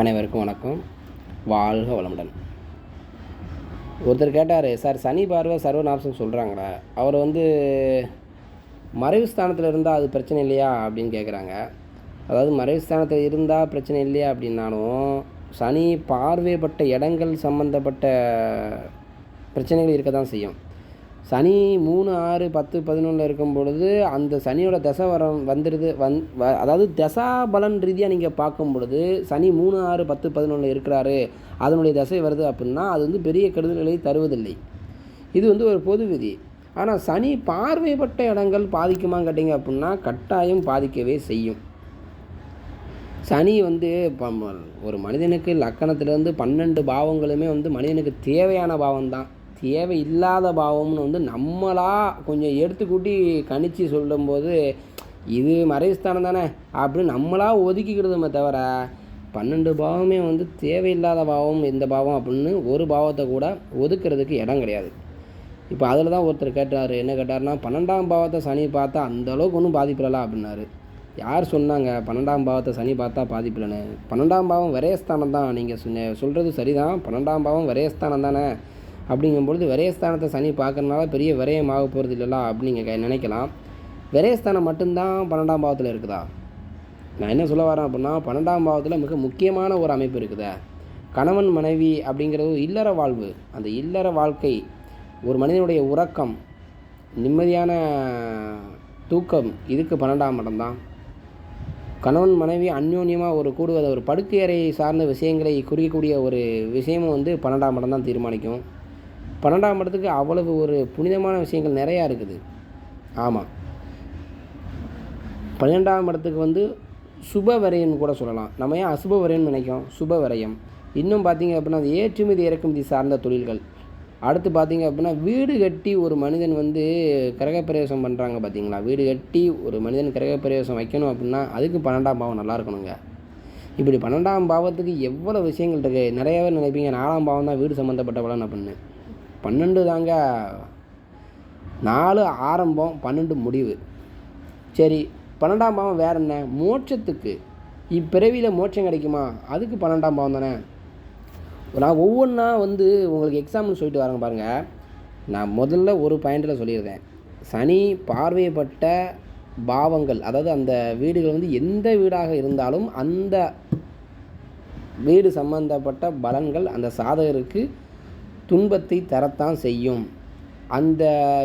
அனைவருக்கும் வணக்கம். வாழ்க வளமுடன். ஒருத்தர் கேட்டார் சார் சனி பார்வை சர்வநாசம் சொல்கிறாங்களா அவர் வந்து மறைவு ஸ்தானத்தில் இருந்தால் அது பிரச்சனை இல்லையா? அப்படின்னு கேட்குறாங்க அதாவது மறைவு ஸ்தானத்தில் இருந்தால் பிரச்சனை இல்லையா அப்படின்னாலும் சனி பார்வைப்பட்ட இடங்கள் சம்மந்தப்பட்ட பிரச்சனைகள் இருக்க தான் செய்யும். சனி மூணு ஆறு பத்து பதினொன்றில் இருக்கும் பொழுது அந்த சனியோட தசை வரம் வந்துடுது வந் வ அதாவது தசா பலன் ரீதியாக நீங்கள் பார்க்கும் பொழுது சனி மூணு ஆறு பத்து பதினொன்றில் இருக்கிறாரு அதனுடைய தசை வருது அப்படின்னா அது வந்து பெரிய கெடுதல்களை தருவதில்லை. இது வந்து ஒரு பொது விதி. ஆனால் சனி பார்வைப்பட்ட இடங்கள் பாதிக்குமான்னு கேட்டிங்க அப்படின்னா கட்டாயம் பாதிக்கவே செய்யும். சனி வந்து இப்போ ஒரு மனிதனுக்கு லக்கணத்திலேருந்து பன்னெண்டு பாவங்களுமே வந்து மனிதனுக்கு தேவையான பாவம் தான் தேவையில்லாத பாவம்னு வந்து நம்மளாக கொஞ்சம் எடுத்துக்கூட்டி கணிச்சு சொல்லும்போது இது மறைவுஸ்தானம் தானே அப்படின்னு நம்மளா ஒதுக்கிக்கிடுதுமே தவிர பன்னெண்டு பாவமே வந்து தேவையில்லாத பாவம் எந்த பாவம் அப்படின்னு ஒரு பாவத்தை கூட ஒதுக்குறதுக்கு இடம் கிடையாது. இப்போ அதில் தான் ஒருத்தர் கேட்டார் என்ன கேட்டார்னா பன்னெண்டாம் பாவத்தை சனி பார்த்தா அந்த அளவுக்கு ஒன்றும் பாதிப்பிடலாம் அப்படின்னாரு. யார் சொன்னாங்க பன்னெண்டாம் பாவத்தை சனி பார்த்தா பாதிப்பில்லைன்னு பன்னெண்டாம் பாவம் விரயஸ்தானம் தான் நீங்கள் சொன்ன சொல்கிறது சரிதான் பன்னெண்டாம் பாவம் விரயஸ்தானம் தானே? அப்படிங்கும்பொழுது விரயஸ்தானத்தை சனி பார்க்கறனால பெரிய விரயம் ஆக போகிறது இல்லைல்ல அப்படிங்க நினைக்கலாம். விரயஸ்தானம் மட்டும்தான் பன்னெண்டாம் பாவத்தில் இருக்குதா? நான் என்ன சொல்ல வரேன் அப்படின்னா பன்னெண்டாம் பாவத்தில் மிக முக்கியமான ஒரு அமைப்பு இருக்குதா. கணவன் மனைவி அப்படிங்கிறது இல்லற வாழ்வு. அந்த இல்லற வாழ்க்கை ஒரு மனிதனுடைய உறக்கம் நிம்மதியான தூக்கம் இதுக்கு பன்னெண்டாம் இடம் தான் கணவன் மனைவி அந்யோன்யமாக ஒரு கூடுவதை ஒரு படுக்கையறை சார்ந்த விஷயங்களை குறிக்கக்கூடிய ஒரு விஷயமும் வந்து பன்னெண்டாம் இடம் தான் தீர்மானிக்கும். பன்னெண்டாம் இடத்துக்கு அவ்வளவு ஒரு புனிதமான விஷயங்கள் நிறையா இருக்குது. ஆமாம் பன்னெண்டாம் இடத்துக்கு வந்து சுப விரயம்னு கூட சொல்லலாம். நம்ம ஏன் அசுப விரயம்னு நினைக்கிறோம்? சுப விரயம். இன்னும் பார்த்தீங்க அப்படின்னா அது ஏற்றுமதி இறக்குமதி சார்ந்த தொழில்கள். அடுத்து பார்த்தீங்க அப்படின்னா வீடு கட்டி ஒரு மனிதன் வந்து கிரகப்பிரவேசம் பண்ணுறாங்க பார்த்தீங்களா வீடு கட்டி ஒரு மனிதன் கிரகப்பிரவேசம் வைக்கணும் அப்படின்னா அதுக்கு பன்னெண்டாம் பாவம் நல்லா இருக்கணுங்க. இப்படி பன்னெண்டாம் பாவத்துக்கு எவ்வளோ விஷயங்கள் இருக்குது நிறையாவே நினைப்பீங்க. நாலாம் பாவம் தான் வீடு சம்மந்தப்பட்ட பலன் அப்படின்னு. பன்னெண்டு தாங்க. நாலு ஆரம்பம் பன்னெண்டு முடிவு. சரி பன்னெண்டாம் பாவம் வேற என்ன? மோட்சத்துக்கு. இப்பிறவியில் மோட்சம் கிடைக்குமா? அதுக்கு பன்னெண்டாம் பாவம் தானே. நான் ஒவ்வொன்றா வந்து உங்களுக்கு எக்ஸாம்பிள் சொல்லிட்டு வரேங்க பாருங்கள் நான் முதல்ல ஒரு பாயிண்டில் சொல்லியிருந்தேன் சனி பார்வையப்பட்ட பாவங்கள் அதாவது அந்த வீடுகள் வந்து எந்த வீடாக இருந்தாலும் அந்த வீடு சம்பந்தப்பட்ட பலன்கள் அந்த சாதகருக்கு துன்பத்தை தரத்தான் செய்யும். அந்த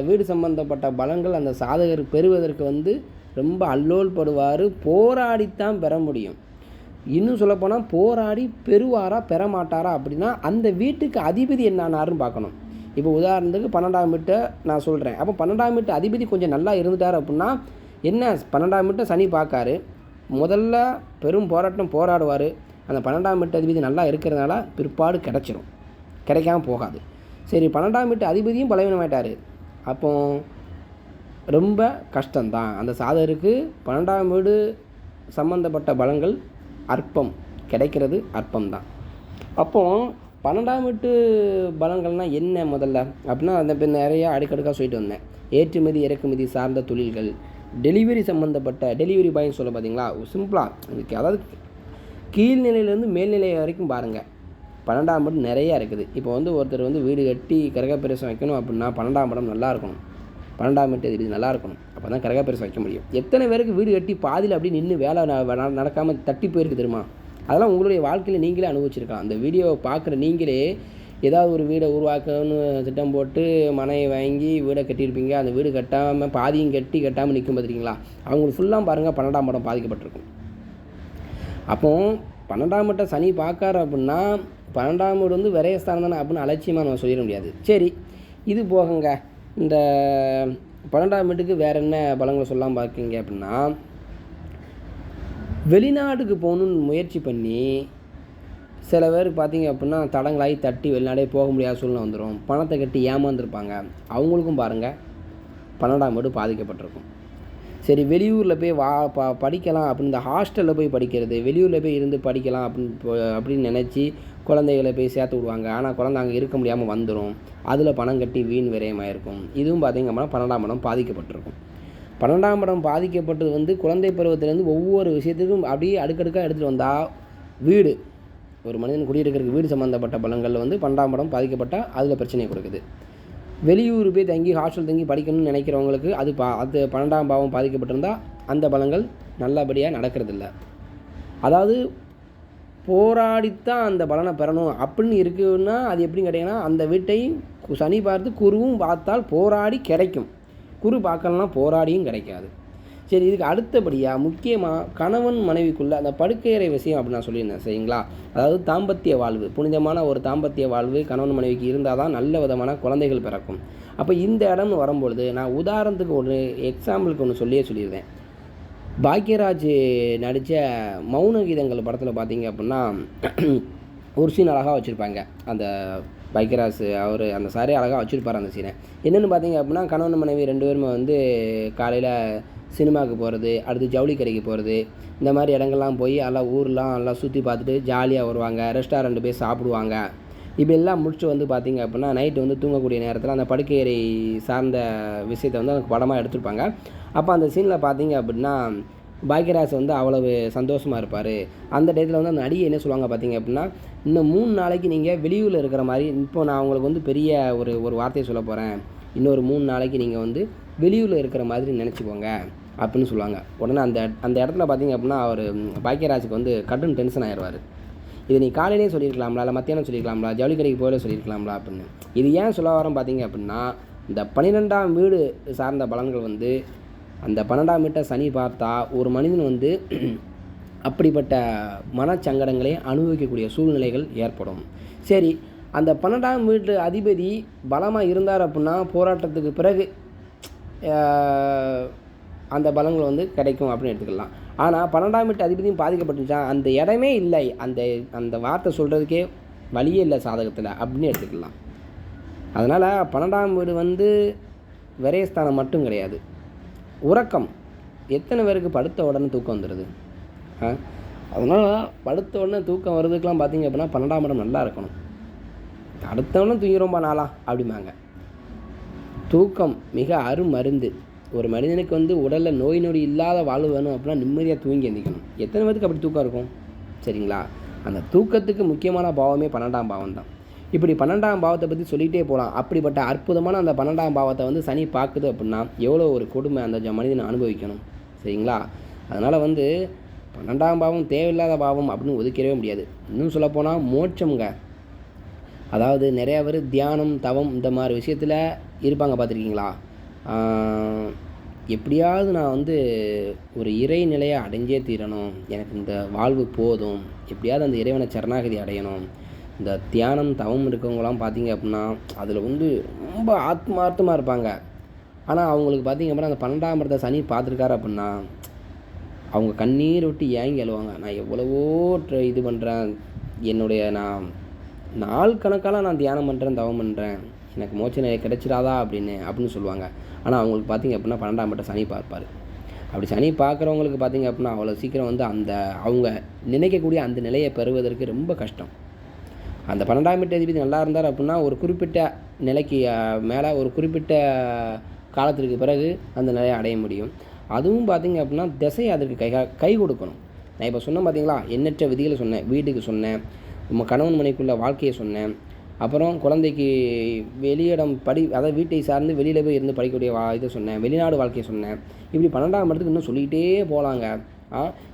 வீடு சம்பந்தப்பட்ட பலன்கள் அந்த சாதகர் பெறுவதற்கு வந்து ரொம்ப அல்லோல் படுவார் போராடித்தான் பெற முடியும். இன்னும் சொல்லப்போனால் போராடி பெறுவாரா பெற மாட்டாரா அப்படின்னா அந்த வீட்டுக்கு அதிபதி என்னானாருன்னு பார்க்கணும். இப்போ உதாரணத்துக்கு பன்னெண்டாம் வீட்டை நான் சொல்கிறேன் அப்போ பன்னெண்டாம் வீட்டு அதிபதி கொஞ்சம் நல்லா இருந்துட்டார் அப்படின்னா என்ன? பன்னெண்டாம் வீட்டை சனி பார்க்காரு. முதல்ல பெரும் போராட்டம் போராடுவார். அந்த பன்னெண்டாம் வீட்டு அதிபதி நல்லா இருக்கிறதுனால பிற்பாடு கிடச்சிரும். கிடைக்காம போகாது. சரி பன்னெண்டாம் வீட்டு அதிபதியும் பலவீனமாயிட்டார். அப்போ ரொம்ப கஷ்டம்தான். அந்த சாதகருக்கு பன்னெண்டாம் வீடு சம்பந்தப்பட்ட பலங்கள் அற்பம். கிடைக்கிறது அற்பம்தான். அப்போ பன்னெண்டாம் வீட்டு பலங்கள்னால் என்ன முதல்ல? அப்படின்னா அந்த இப்போ அடுக்கடுக்காக சொல்லிட்டு வந்தேன். ஏற்றுமதி இறக்குமதி சார்ந்த தொழில்கள் டெலிவரி சம்மந்தப்பட்ட டெலிவரி பாய்னு சொல்ல பார்த்தீங்களா சிம்பிளாக இதுக்கு அதாவது கீழ்நிலையிலேருந்து மேல்நிலை வரைக்கும் பாருங்கள் பன்னெண்டாம் படம் நிறையா இருக்குது. இப்போ வந்து ஒருத்தர் வந்து வீடு கட்டி கிரகப்பிரவேசம் வைக்கணும் அப்படின்னா பன்னெண்டாம் படம் நல்லா இருக்கணும். பன்னெண்டாம் எட்டு இது நல்லா இருக்கணும். அப்போ தான் கிரகப்பிரவேசம் வைக்க முடியும். எத்தனை பேருக்கு வீடு கட்டி பாதியில் அப்படியே நின்று வேலை நடக்காமல் தட்டி போயிருக்கு தெரியுமா? அதெல்லாம் உங்களுடைய வாழ்க்கையில் நீங்களே அனுபவிச்சிருக்கலாம். அந்த வீடியோவை பார்க்குற நீங்களே ஏதாவது ஒரு வீடை உருவாக்கணும்னு திட்டம் போட்டு மனையை வாங்கி வீடை கட்டியிருப்பீங்க. அந்த வீடு கட்டாமல் பாதியும் கட்டி கட்டாமல் நிற்கும் பார்த்துருக்கீங்களா? அவங்களுக்கு ஃபுல்லாக பாருங்கள் பன்னெண்டாம் படம் பாதிக்கப்பட்டிருக்கும். அப்போ பன்னெண்டாம் மட்ட சனி பார்க்காரு அப்படின்னா பன்னெண்டாம் வீடு வந்து விரயஸ்தானம் தானே அப்படின்னு அலட்சியமாக நம்ம சொல்லிட முடியாது. சரி இது போகுங்க. இந்த பன்னெண்டாம் வீட்டுக்கு வேறு என்ன பலங்களை சொல்லலாம் பார்க்கீங்க அப்படின்னா வெளிநாட்டுக்கு போகணுன்னு முயற்சி பண்ணி சில பேர் பார்த்தீங்க அப்படின்னா தடங்களாகி தட்டி வெளிநாடே போக முடியாத சூழ்நிலை வந்துடும் பணத்தை கட்டி ஏமாந்துருப்பாங்க. அவங்களுக்கும் பாருங்கள் பன்னெண்டாம் வீடு பாதிக்கப்பட்டிருக்கும். சரி வெளியூரில் போய் வா ப படிக்கலாம் அப்படின்னு இந்த ஹாஸ்டலில் போய் படிக்கிறது வெளியூரில் போய் இருந்து படிக்கலாம் அப்படின்னு போ- அப்படின்னு நினச்சி குழந்தைகளை போய் சேர்த்து விடுவாங்க. ஆனால் குழந்தை அங்கே இருக்க முடியாமல் வந்துடும் அதில் பணம் கட்டி வீண் விரயமாயிருக்கும். இதுவும் பார்த்தீங்க அப்படின்னா பன்னெண்டாம் இடம் பாதிக்கப்பட்டிருக்கும். பன்னெண்டாம் இடம் பாதிக்கப்பட்டது வந்து குழந்தை பருவத்திலேருந்து ஒவ்வொரு விஷயத்துக்கும் அப்படியே அடுக்கடுக்காக எடுத்துகிட்டு வந்தால் வீடு. ஒரு மனிதன் குடியிருக்கிறதுக்கு வீடு சம்மந்தப்பட்ட பலன்களில் வந்து பன்னெண்டாம் இடம் பாதிக்கப்பட்டால் அதில் பிரச்சனை கொடுக்குது. வெளியூர் போய் தங்கி ஹாஸ்டல் தங்கி படிக்கணும்னு நினைக்கிறவங்களுக்கு அது பா அது பன்னெண்டாம் பாவம் பாதிக்கப்பட்டிருந்தால் அந்த பலங்கள் நல்லபடியாக நடக்கிறதில்ல. அதாவது போராடித்தான் அந்த பலனை பெறணும். அப்படின்னு இருக்குன்னா அது எப்படின்னு கேட்டிங்கன்னா அந்த வீட்டை சனி பார்த்து குருவும் பார்த்தால் போராடி கிடைக்கும். குரு பார்க்கலனா போராடியும் கிடைக்காது. சரி இதுக்கு அடுத்தபடியாக முக்கியமாக கணவன் மனைவிக்குள்ளே அந்த படுக்கையறை விஷயம் அப்படின்னு நான் சொல்லியிருந்தேன் சரிங்களா? அதாவது தாம்பத்திய வாழ்வு புனிதமான ஒரு தாம்பத்திய வாழ்வு கணவன் மனைவிக்கு இருந்தால் தான் நல்ல விதமான குழந்தைகள் பிறக்கும். அப்போ இந்த இடம்னு வரும்பொழுது நான் உதாரணத்துக்கு ஒன்று எக்ஸாம்பிளுக்கு ஒன்று சொல்லியே சொல்லியிருந்தேன். பாக்யராஜ் நடித்த மௌன கீதங்கள் படத்தில் பார்த்தீங்க அப்படின்னா ஒரு சீன் அழகாக வச்சுருப்பாங்க. அந்த பாக்யராஜ் அவர் அந்த சாரே அழகாக வச்சுருப்பார் அந்த சீனை. என்னென்னு பார்த்தீங்க அப்படின்னா கணவன் மனைவி ரெண்டு பேருமே வந்து காலையில் சினிமாவுக்கு போகிறது அடுத்து ஜவுளி கடைக்கு போகிறது இந்த மாதிரி இடங்கள்லாம் போய் எல்லாம் ஊர்லாம் எல்லாம் சுற்றி பார்த்துட்டு ஜாலியாக வருவாங்க ரெஸ்டாரண்ட் போய் சாப்பிடுவாங்க. இப்போ எல்லாம் முடிச்சுட்டு வந்து பார்த்திங்க அப்படின்னா நைட்டு வந்து தூங்கக்கூடிய நேரத்தில் அந்த படுக்கையறை சார்ந்த விஷயத்தை வந்து அவங்க படமாக எடுத்திருப்பாங்க. அப்போ அந்த சீனில் பார்த்தீங்க அப்படின்னா பாக்யராஜ் வந்து அவ்வளவு சந்தோஷமாக இருப்பார். அந்த டயத்தில் வந்து அந்த நடிகை என்ன சொல்லுவாங்க பார்த்தீங்க அப்படின்னா இன்னும் மூணு நாளைக்கு நீங்கள் வெளியூரில் இருக்கிற மாதிரி இப்போ நான் உங்களுக்கு வந்து பெரிய ஒரு ஒரு வார்த்தையை சொல்ல போகிறேன் இன்னொரு மூணு நாளைக்கு நீங்கள் வந்து வெளியூரில் இருக்கிற மாதிரி நினச்சிக்கோங்க. அப்படின்னு சொல்லுவாங்க. உடனே அந்த அந்த இடத்துல பார்த்தீங்க அப்படின்னா அவர் பாக்யராஜுக்கு வந்து கடும் டென்ஷன் ஆயிடுவார். இது நீ காலையிலே சொல்லியிருக்கலாம்ல இல்லை மத்தியானம் சொல்லியிருக்கலாம்ல ஜவுளி கடைக்கு போயில சொல்லியிருக்கலாம்ல அப்படின்னு. இது ஏன் சொல்ல வரேன் பார்த்தீங்க அப்படின்னா இந்த பன்னிரெண்டாம் வீடு சார்ந்த பலன்கள் வந்து அந்த பன்னெண்டாம் வீட்டை சனி பார்த்தா ஒரு மனிதன் வந்து அப்படிப்பட்ட மனச்சங்கடங்களை அனுபவிக்கக்கூடிய சூழ்நிலைகள் ஏற்படும். சரி அந்த பன்னெண்டாம் வீட்டு அதிபதி பலமாக இருந்தார் அப்படின்னா போராட்டத்துக்கு பிறகு அந்த பலங்கள் வந்து கிடைக்கும் அப்படின்னு எடுத்துக்கலாம். ஆனால் பன்னெண்டாம் வீட்டு அதிபதியும் பாதிக்கப்பட்டுச்சா அந்த இடமே இல்லை. அந்த அந்த வார்த்தை சொல்கிறதுக்கே வழியே இல்லை சாதகத்தில் அப்படின்னு எடுத்துக்கலாம். அதனால் பன்னெண்டாம் வீடு வந்து விரயஸ்தானம் மட்டும் கிடையாது. உறக்கம். எத்தனை பேருக்கு படுத்த உடனே தூக்கம் வந்துடுது ஆ? அதனால் படுத்த உடனே தூக்கம் வர்றதுக்கெலாம் பார்த்தீங்க அப்படின்னா பன்னெண்டாம் இடம் நல்லா இருக்கணும். அடுத்தவனும் ரொம்ப நாளா? அப்படிம்பாங்க. தூக்கம் மிக அருமருந்து. ஒரு மனிதனுக்கு வந்து உடலில் நோய் நொடி இல்லாத வாழ்வு வேணும் அப்படின்னா நிம்மதியாக தூங்கி எந்திக்கணும். எத்தனை பேருக்கு அப்படி தூக்கம் இருக்கும்? சரிங்களா? அந்த தூக்கத்துக்கு முக்கியமான பாவமே பன்னெண்டாம் பாவம் தான் இப்படி பன்னெண்டாம் பாவத்தை பற்றி சொல்லிகிட்டே போகலாம் அப்படிப்பட்ட அற்புதமான அந்த பன்னெண்டாம் பாவத்தை வந்து சனி பார்க்குது அப்படின்னா எவ்வளோ ஒரு கொடுமை அந்த மனிதனை அனுபவிக்கணும். சரிங்களா? அதனால் வந்து பன்னெண்டாம் பாவம் தேவையில்லாத பாவம் அப்படின்னு ஒதுக்கிடவே முடியாது. இன்னும் சொல்லப்போனால் மோட்சம்ங்க. அதாவது நிறையா பேர் தியானம் தவம் இந்த மாதிரி விஷயத்தில் இருப்பாங்க பார்த்துருக்கீங்களா? எப்படியாவது நான் வந்து ஒரு இறை நிலையை அடைஞ்சே தீரணும். எனக்கு இந்த வாழ்வு போதும். எப்படியாவது அந்த இறைவனை சரணாகதி அடையணும். இந்த தியானம் தவம் இருக்கவங்களாம் பார்த்தீங்க அப்படின்னா அதில் வந்து ரொம்ப ஆத்மார்த்தமாக இருப்பாங்க. ஆனால் அவங்களுக்கு பார்த்தீங்க அப்படின்னா அந்த பன்னெண்டாம் இடத்த சனி பார்த்துருக்காரு அப்படின்னா அவங்க கண்ணீர் விட்டு ஏங்கி அழுவாங்க. நான் எவ்வளவோ இது பண்ணுறேன் என்னுடைய நான் நாள் கணக்காலாம் நான் தியானம் பண்ணுறேன் தவம் பண்ணுறேன் எனக்கு மோச்சனை கிடைச்சிடாதா அப்படின்னு அப்படின்னு சொல்லுவாங்க. ஆனால் அவங்களுக்கு பார்த்தீங்க அப்படின்னா பன்னெண்டாம் பட்ட சனி பார்ப்பார். அப்படி சனி பார்க்குறவங்களுக்கு பார்த்தீங்க அப்படின்னா அவ்வளோ சீக்கிரம் வந்து அந்த அவங்க நினைக்கக்கூடிய அந்த நிலையை பெறுவதற்கு ரொம்ப கஷ்டம். அந்த பன்னெண்டாம் வீட்டு அதிபதி நல்லா இருந்தார் அப்படின்னா ஒரு குறிப்பிட்ட நிலைக்கு மேலே ஒரு குறிப்பிட்ட காலத்திற்கு பிறகு அந்த நிலையை அடைய முடியும். அதுவும் பார்த்திங்க அப்படின்னா திசை அதற்கு கை கை கொடுக்கணும். நான் இப்போ சொன்னேன் பார்த்தீங்களா எண்ணற்ற விதிகளை சொன்னேன். வீட்டுக்கு சொன்னேன். நம்ம கணவன் மனைக்குள்ள வாழ்க்கையை சொன்னேன். அப்புறம் குழந்தைக்கு வெளியிடம் படி அதாவது வீட்டை சார்ந்து வெளியில் போய் இருந்து படிக்கக்கூடிய வா இதை சொன்னேன். வெளிநாடு வாழ்க்கையை சொன்னேன். இப்படி பன்னெண்டாம் இடத்துக்கு இன்னும் சொல்லிக்கிட்டே போகலாங்க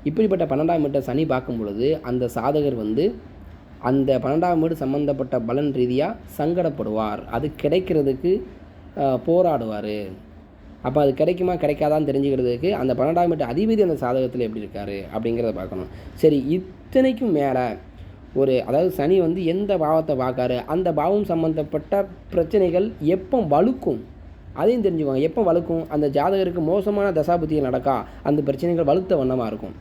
இப்படிப்பட்ட பன்னெண்டாம் இடத்தை சனி பார்க்கும் பொழுது அந்த சாதகர் வந்து அந்த பன்னெண்டாம் வீடு சம்மந்தப்பட்ட பலன் ரீதியாக சங்கடப்படுவார். அது கிடைக்கிறதுக்கு போராடுவார். அப்போ அது கிடைக்குமா கிடைக்காதான்னு தெரிஞ்சுக்கிறதுக்கு அந்த பன்னெண்டாம் வீட்டு அதிபதி அந்த சாதகத்தில் எப்படி இருக்கார் அப்படிங்கிறத பார்க்கணும். சரி இத்தனைக்கும் மேலே ஒரு அதாவது சனி வந்து எந்த பாவத்தை பார்க்காரு அந்த பாவம் சம்மந்தப்பட்ட பிரச்சனைகள் எப்போ வலுக்கும்? அதையும் தெரிஞ்சுக்கோங்க. எப்போ வலுக்கும்? அந்த ஜாதகருக்கு மோசமான தசாபுத்திகள் நடக்கா? அந்த பிரச்சனைகள் வலுத்த வண்ணமாக இருக்கும்.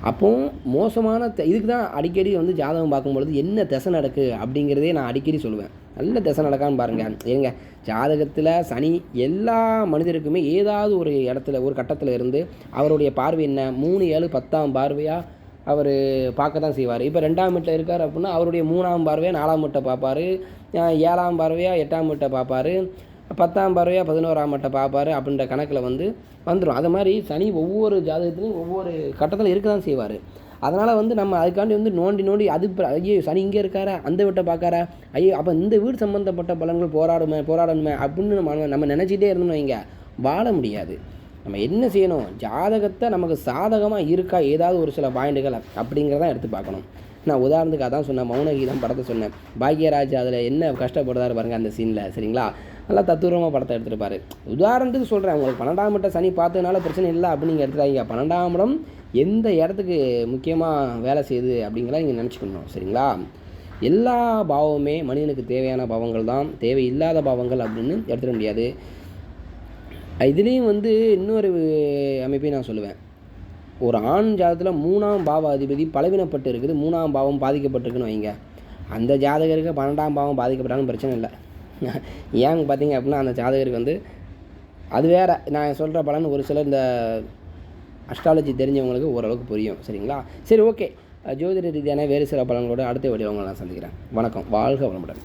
அப்போ மோசமான த- இதுக்கு தான் அடிக்கடி வந்து ஜாதகம் பார்க்கும்பொழுது என்ன திசை நடக்கு அப்படிங்கிறதே நான் அடிக்கடி சொல்லுவேன். நல்ல திசை நடக்கான்னு பாருங்கள் ஏங்க ஜாதகத்தில் சனி எல்லா மனிதருக்குமே ஏதாவது ஒரு இடத்துல ஒரு கட்டத்தில் இருந்து அவருடைய பார்வை என்ன? மூணு ஏழு பத்தாம் பார்வையாக அவர் பார்க்க தான் செய்வார். இப்போ ரெண்டாம் வீட்டில் இருக்கார் அப்படின்னா அவருடைய மூணாம் பார்வையாக நாலாம் வீட்டை பார்ப்பார். ஏழாம் பார்வையாக எட்டாம் வீட்டை பார்ப்பாரு. பத்தாம் பார்வையாக பதினோராம் வீட்டை பார்ப்பார் அப்படின்ற கணக்கில் வந்து வந்துடும் அது மாதிரி சனி ஒவ்வொரு ஜாதகத்துலையும் ஒவ்வொரு கட்டத்தில் இருக்க தான் செய்வார். அதனால் வந்து நம்ம அதுக்காண்டி வந்து நோண்டி நோண்டி அது ஐயோ சனி இங்கே இருக்காரா? அந்த வீட்டை பார்க்காரா? ஐயோ அப்போ இந்த வீடு சம்மந்தப்பட்ட பலன்கள் போராடுமே போராடணுமே அப்படின்னு நம்ம நம்ம நினச்சிட்டே இருந்தோம்னு வைங்க வாழ முடியாது. நம்ம என்ன செய்யணும்? ஜாதகத்தை நமக்கு சாதகமாக இருக்கா? ஏதாவது ஒரு சில பாயிண்ட்டுகள் அப்படிங்கிறதான் எடுத்து பார்க்கணும். நான் உதாரணத்துக்கு அதான் சொன்னேன் மௌனகீதம் படத்தை சொன்னேன். பாக்யராஜ் அதில் என்ன கஷ்டப்படுறாரு பாருங்கள் அந்த சீனில் சரிங்களா? நல்லா தத்துவமாக படத்தை எடுத்துருப்பாரு. உதாரணத்துக்கு சொல்கிறேன் உங்களுக்கு பன்னெண்டாம் இடம் சனி பார்த்ததுனால பிரச்சனை இல்லை அப்படின்னு நீங்கள் எடுத்துட்டாங்க பன்னெண்டாம் இடம் எந்த இடத்துக்கு முக்கியமாக வேலை செய்யுது அப்படிங்கிறத நீங்கள் நினச்சிக்கணும் சரிங்களா? எல்லா பாவமுமே மனிதனுக்கு தேவையான பாவங்கள் தான். தேவையில்லாத பாவங்கள் அப்படின்னு எடுத்துட முடியாது. இதுலேயும் வந்து இன்னொரு அமைப்பையும் நான் சொல்லுவேன். ஒரு ஆண் ஜாதகத்தில் மூணாம் பாவ அதிபதி பலவீனப்பட்டு இருக்குது. மூணாம் பாவம் பாதிக்கப்பட்டிருக்குன்னு வைங்க. அந்த ஜாதகருக்கு பன்னெண்டாம் பாவம் பாதிக்கப்பட்டாலும் பிரச்சனை இல்லை. ஏன்னு பார்த்தீங்க அப்படின்னா அந்த ஜாதகருக்கு வந்து அது வேற. நான் சொல்கிற பலன் ஒரு சிலர் இந்த அஸ்ட்ராலஜி தெரிஞ்சவங்களுக்கு ஓரளவுக்கு புரியும் சரிங்களா? சரி ஓகே ஜோதிட ரீதியான வேறு சில பலன்களோட அடுத்த வீடியோ உங்களை நான் சந்திக்கிறேன். வணக்கம். வாழ்க வளமுடன்.